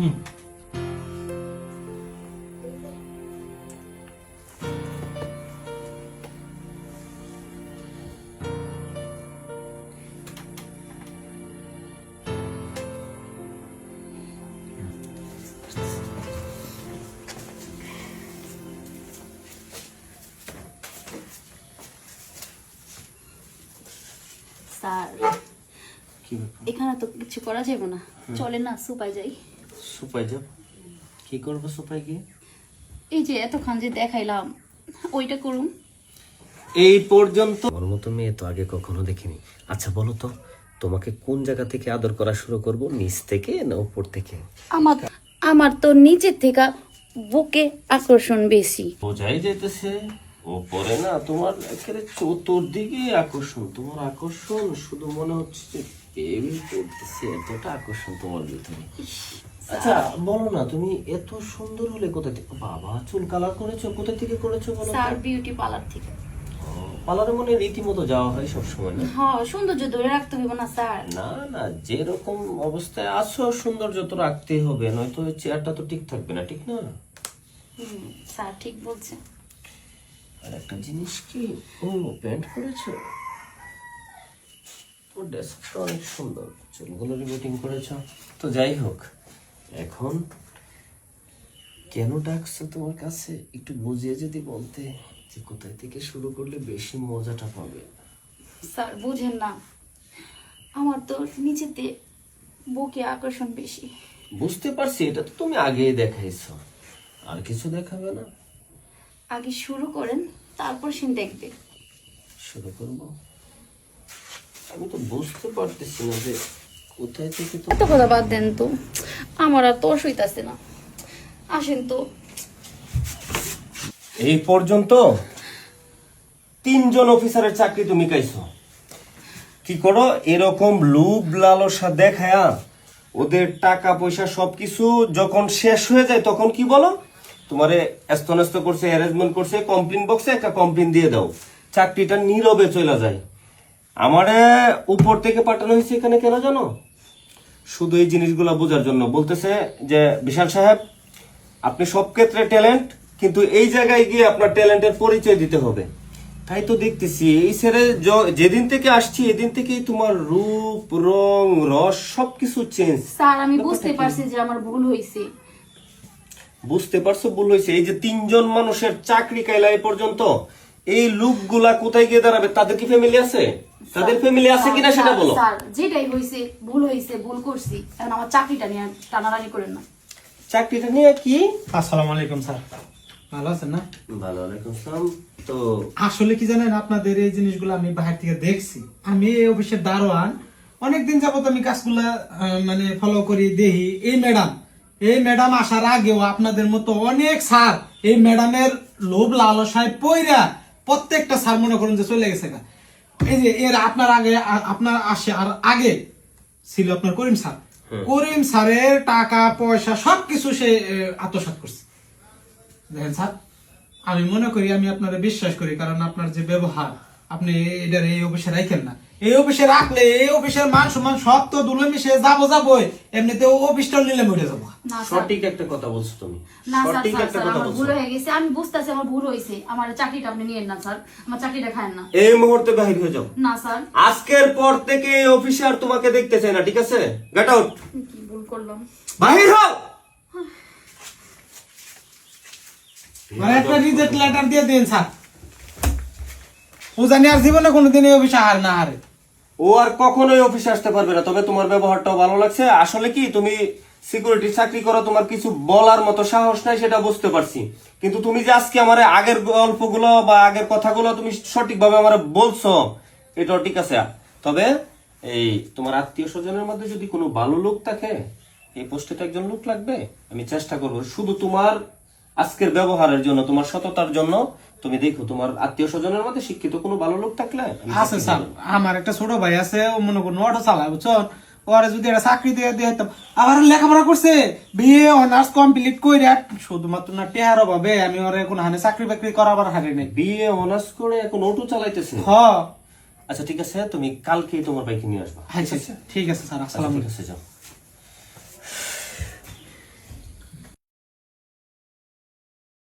হুম। Sir এখানে তো কিছু করা যাবে না। চলে না সুপাই যাই। সুপাই যাব কি করব সুপাই গিয়ে? এই যে এতক্ষণ যে দেখাইলাম ওইটা করুন। এই পর্যন্ত আমার মতো মেয়ে তো আগে কখনো দেখিনি। আচ্ছা বলো তো তোমাকে কোন জায়গা থেকে আদর করা শুরু করব? নিচ থেকে না উপর থেকে? আমার আমার তো নিচের থেকে বুকে আকর্ষণ বেশি। বোঝাই যাইতেছে ওপরে না তোমার একেবারে চতুর্দিকে আকর্ষণ। তোমার আকর্ষণ শুধু মনে হচ্ছে যে প্রেম করতেছে এতটা আকর্ষণ তোমার ভিতরে। আচ্ছা বলো না তুমি এত সুন্দর হলে কোথা থেকে? বাবা চুল কালার করেছ কোথা থেকে করেছ বলো স্যার বিউটি পার্লার থেকে। পার্লারে মনে রীতিমতো যাওয়া হয় সবসময় না? হ্যাঁ সৌন্দর্য ধরে রাখতে হবে না স্যার। না না যেরকম অবস্থায় আছো সৌন্দর্য তো রাখতেই হবে নয়তো চেয়ারটা তো ঠিক থাকবে না ঠিক না? হুম, স্যার ঠিক বলছে। আর একটা জিনিস কি ও প্যান্ট করেছ? তোর ড্রেসটা অনেক সুন্দর চুলগুলো রিবেটিং করেছ। তো যাই হোক এখন কেন ডাকছো তোমার কাছে? একটু বুঝিয়ে যদি বলতে যে কোথায় থেকে শুরু করলে বেশি মজাটা পাবে? স্যার বুঝেন না। আমার তো নিচেতে বুকে আকর্ষণ বেশি। বুঝতে পারছি এটা তো তুমি আগেই দেখাইছো। আর কিছু দেখাবে না? আগে শুরু করেন তারপর সে দেখবে। শুরু করব? আমি তো বুঝতে পারতেছি না যে কোথায় থেকে তো কথা বাদ দেন তো। আমার আর সইতাছে না। আসেন তো। এই পর্যন্ত তিনজন অফিসারের চাকরি তুমি কাইছো কি করো? এরকম লালসা দেখায়া ওদের টাকা পয়সা সবকিছু যখন শেষ হয়ে যায় তখন কি বলো? তোমারে এস্তনস্ত করছে অ্যারেঞ্জমেন্ট করছে কমপ্লেন বক্সে একটা কমপ্লেন দিয়ে দাও। চাকরিটা নীরবে চলে যায়। আমারে উপর থেকে পাঠানো হয়েছে এখানে কেন জানো? শুধু এই জিনিসগুলো বোঝার জন্য। বলতেছে যে বিশাল সাহেব আপনি সব ক্ষেত্রে ট্যালেন্ট কিন্তু এই জায়গায় গিয়ে আপনার ট্যালেন্টের পরিচয় দিতে হবে। তাই তো দেখতেছি এই ছেড়ে যেদিন থেকে আসছি এদিন থেকেই তোমার রূপ রং রস সবকিছু চেঞ্জ স্যার আমি বুঝতে পারছি যে আমার ভুল হয়েছে বুঝতে পারছ ভুল হয়েছে এই যে তিনজন মানুষের চাকরি কাইলা পর্যন্ত এই লোকগুলা কোথায় গিয়ে দাঁড়াবে? তাদের কি ফ্যামিলি আছে? তাদের ফ্যামিলি আছে কিনা সেটা বলো। স্যার যেটাই হয়েছে ভুল হয়েছে ভুল করছি এখন আমার চাকরিটা নিয়ে টানাটানি করেন না। চাকরিটা নিয়ে কি? আসসালামু আলাইকুম স্যার। ভালো আছেন না? ভালো আলাইকুম সালাম তো আসলে কি জানেন আপনাদের এই জিনিসগুলো আমি বাহির থেকে দেখছি। আমি এই অফিসের দারোয়ান। অনেকদিন যাবত আমি কাজগুলা আহ, মানে ফলো করি দেখি। এই ম্যাডাম এই ম্যাডাম আসার আগেও আপনাদের মতো অনেক স্যার এই ম্যাডামের লোভ লালসায় পইরা প্রত্যেকটা স্যার মনে করুন যে চলে গেছে। এই যে এর আপনার আগে আপনার আসে আর আগে ছিল আপনার করিম স্যার। করিম স্যারের টাকা পয়সা সবকিছু সে আত্মসাত করছে। দেখেন স্যার আমি মনে করি আমি আপনারা বিশ্বাস করি কারণ আপনার যে ব্যবহার আপনি এটার এই অফিসে রাখেন না। এই অফিসে রাখলে এই অফিসের মান সম্মান সব তো দুলো মিশে যাব যাব এমনিতে অফিসটা নিলে মরে যাব। সঠিক একটা কথা বলছো তুমি। না স্যার স্যার আমার ভুল হয়ে গেছে। আমি বুঝতেছি আমার ভুল হয়েছে। আমার চাকরিটা আপনি নিয়েন না স্যার। আমার চাকরিটা খায়েন না। এই মুহূর্তে বাহির হয়ে যাও। না স্যার। আজকের পর থেকে এই অফিসে আর তোমাকে দেখতে চাই না ঠিক আছে? গেট আউট কি ভুল করলাম? বাহির হও! মানে একটা রিজেক্ট লেটার দিয়ে দিন স্যার। ও জানি আর জীবনে কোনোদিন এই অফিসে হার না হারে। ও আর কখনোই অফিসে আসতে পারবে না। তবে তোমার ব্যবহারটাও ভালো লাগছে। আসলে কি, তুমি সিকিউরিটি চাকরি করো, তোমার কিছু বলার মতো সাহস নাই, সেটা বুঝতে পারছি। কিন্তু তুমি যে আজকে আমার আগের গল্পগুলো বা আগের কথাগুলো তুমি সঠিকভাবে আমার বলছো, এটাও ঠিক আছে। তবে এই তোমার আত্মীয় স্বজনের মধ্যে যদি কোনো ভালো লোক থাকে, এই পোস্টে তো একজন লোক লাগবে, আমি চেষ্টা করব। শুধু তোমার আজকের ব্যবহারের জন্য তোমার সততার জন্য তুমি দেখো তোমার আত্মীয় স্বজনের মধ্যে শিক্ষিত কোনো ভালো লোক থাকলে? আছে স্যার আমার একটা ছোট ভাই আছে ও মনে করুন অটো চালায় বুঝছেন ওরে যদি একটা চাকরি দিয়ে দিয়ে আবার লেখাপড়া করছে। বিয়ে অনার্স কমপ্লিট করে শুধুমাত্র না টেহার অভাবে আমি ওরে এখন হানে চাকরি বাকরি করাবার হারে নেই। বিএ অনার্স করে এখন অটো চালাইতেছে? হ। আচ্ছা ঠিক আছে তুমি কালকে তোমার বাইকে নিয়ে আসবা। আচ্ছা, ঠিক আছে স্যার আচ্ছা, আসসালাম যাও।